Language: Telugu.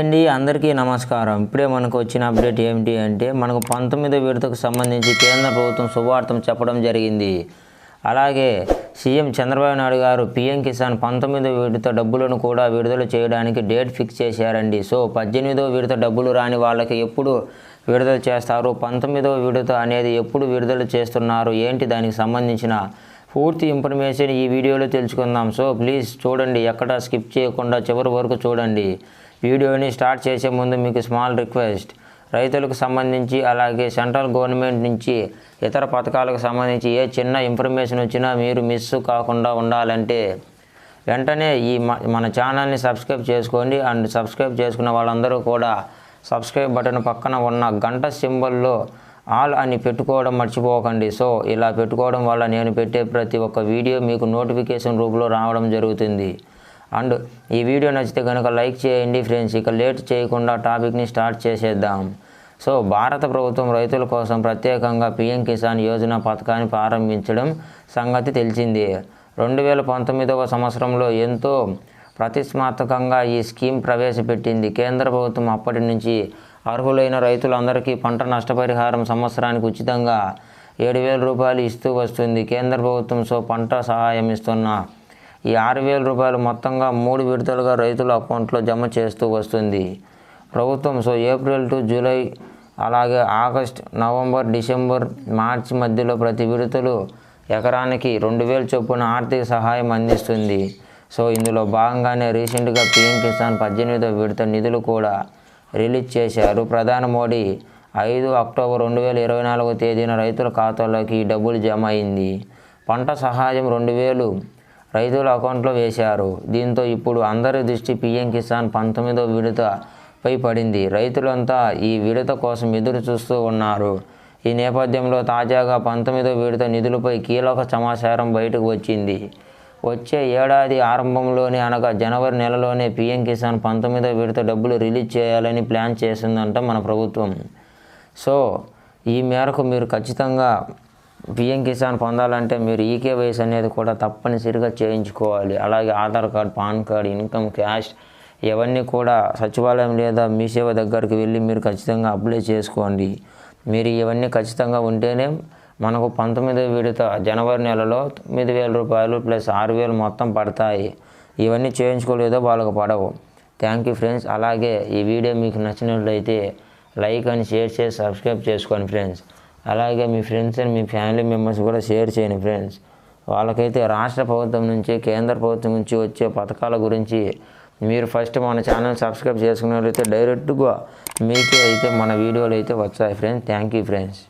అండి అందరికీ నమస్కారం. ఇప్పుడే మనకు వచ్చిన అప్డేట్ ఏమిటి అంటే మనకు పంతొమ్మిదో విడతకు సంబంధించి కేంద్ర ప్రభుత్వం శుభార్థం చెప్పడం జరిగింది. అలాగే సీఎం చంద్రబాబు నాయుడు గారు పీఎం కిసాన్ పంతొమ్మిదో విడత డబ్బులను కూడా విడుదల చేయడానికి డేట్ ఫిక్స్ చేశారండి. సో పద్దెనిమిదో విడత డబ్బులు రాని వాళ్ళకి ఎప్పుడు విడుదల చేస్తారు? పంతొమ్మిదో విడత అనేది ఎప్పుడు విడుదల చేస్తున్నారు? ఏంటి దానికి సంబంధించిన పూర్తి ఇన్ఫర్మేషన్ ఈ వీడియోలో తెలుసుకుందాం. సో ప్లీజ్ చూడండి ఎక్కడ స్కిప్ చేయకుండా చివరి వరకు చూడండి. వీడియోని స్టార్ట్ చేసే ముందు మీకు స్మాల్ రిక్వెస్ట్. రైతులకు సంబంధించి అలాగే సెంట్రల్ గవర్నమెంట్ నుంచి ఇతర పథకాలకు సంబంధించి ఏ చిన్న ఇన్ఫర్మేషన్ వచ్చినా మీరు మిస్ కాకుండా ఉండాలంటే వెంటనే ఈ మ- మన ఛానల్ని సబ్స్క్రైబ్ చేసుకోండి. అండ్ సబ్స్క్రైబ్ చేసుకున్న వాళ్ళందరూ కూడా సబ్స్క్రైబ్ బటన్ పక్కన ఉన్న గంట సింబల్లో ఆల్ అని పెట్టుకోవడం మర్చిపోకండి. సో ఇలా పెట్టుకోవడం వల్ల నేను పెట్టే ప్రతి ఒక్క వీడియో మీకు నోటిఫికేషన్ రూపంలో రావడం జరుగుతుంది. అండ్ ఈ వీడియో నచ్చితే కనుక లైక్ చేయండి ఫ్రెండ్స్. ఇక లేట్ చేయకుండా టాపిక్ని స్టార్ట్ చేసేద్దాం. సో భారత ప్రభుత్వం రైతుల కోసం ప్రత్యేకంగా పీఎం కిసాన్ యోజన పథకాన్ని ప్రారంభించడం సంగతి తెలిసిందే. రెండు వేల పంతొమ్మిదవ సంవత్సరంలో ఎంతో ప్రతిష్టాత్మకంగా ఈ స్కీమ్ ప్రవేశపెట్టింది. కేంద్ర ప్రభుత్వం అప్పటి నుంచి అర్హులైన రైతులందరికీ పంట నష్టపరిహారం సంవత్సరానికి ఉచితంగా ఏడు వేల రూపాయలు ఇస్తూ వస్తుంది. కేంద్ర ప్రభుత్వం సో పంట సహాయం ఇస్తున్న ఈ ఆరు వేల రూపాయలు మొత్తంగా మూడు విడతలుగా రైతుల అకౌంట్లో జమ చేస్తూ వస్తుంది. ప్రభుత్వం సో ఏప్రిల్ టు జూలై అలాగే ఆగస్ట్ నవంబర్ డిసెంబర్ మార్చి మధ్యలో ప్రతి విడతలు ఎకరానికి రెండు వేలు చొప్పున ఆర్థిక సహాయం అందిస్తుంది. సో ఇందులో భాగంగానే రీసెంట్గా పీఎం కిసాన్ పద్దెనిమిదో విడత నిధులు కూడా రిలీజ్ చేశారు. ప్రధాని మోడీ ఐదు అక్టోబర్ రెండు వేల ఇరవై నాలుగో తేదీన రైతుల ఖాతాలోకి ఈ డబ్బులు జమ అయింది. పంట సహాయం రెండు వేలు రైతుల అకౌంట్లో వేశారు. దీంతో ఇప్పుడు అందరి దృష్టి పీఎం కిసాన్ పంతొమ్మిదో విడతపై పడింది. రైతులంతా ఈ విడత కోసం ఎదురు చూస్తూ ఉన్నారు. ఈ నేపథ్యంలో తాజాగా పంతొమ్మిదో విడత నిధులపై కీలక సమాచారం బయటకు వచ్చింది. వచ్చే ఏడాది ఆరంభంలోనే అనగా జనవరి నెలలోనే పీఎం కిసాన్ పంతొమ్మిదో విడత డబ్బులు రిలీజ్ చేయాలని ప్లాన్ చేసిందంట మన ప్రభుత్వం. సో ఈ మేరకు మీరు ఖచ్చితంగా పిఎం కిసాన్ పొందాలంటే మీరు ఈకేవైస్ అనేది కూడా తప్పనిసరిగా చేయించుకోవాలి. అలాగే Aadhaar card PAN card income cash ఇవన్నీ కూడా సచివాలయం లేదా మీ సేవ దగ్గరికి వెళ్ళి మీరు ఖచ్చితంగా అప్లై చేసుకోండి. మీరు ఇవన్నీ ఖచ్చితంగా ఉంటేనే మనకు పంతొమ్మిదో విడత జనవరి నెలలో తొమ్మిది వేల రూపాయలు ప్లస్ ఆరు వేలు మొత్తం పడతాయి. ఇవన్నీ చేయించుకోలేదో వాళ్ళకు పడవు. Thank you friends. అలాగే ఈ వీడియో మీకు నచ్చినట్లయితే లైక్ అని షేర్ చేసి సబ్స్క్రైబ్ చేసుకోండి ఫ్రెండ్స్. అలాగే మీ ఫ్రెండ్స్ అండ్ మీ ఫ్యామిలీ మెంబర్స్ కూడా షేర్ చేయండి ఫ్రెండ్స్ వాళ్ళకైతే రాష్ట్ర ప్రభుత్వం నుంచి కేంద్ర ప్రభుత్వం నుంచి వచ్చే పథకాల గురించి మీరు ఫస్ట్ మన ఛానల్ సబ్స్క్రైబ్ చేసుకున్నట్లయితే డైరెక్ట్గా మీకే అయితే మన వీడియోలు అయితే వచ్చాయి ఫ్రెండ్స్ థ్యాంక్ యూ ఫ్రెండ్స్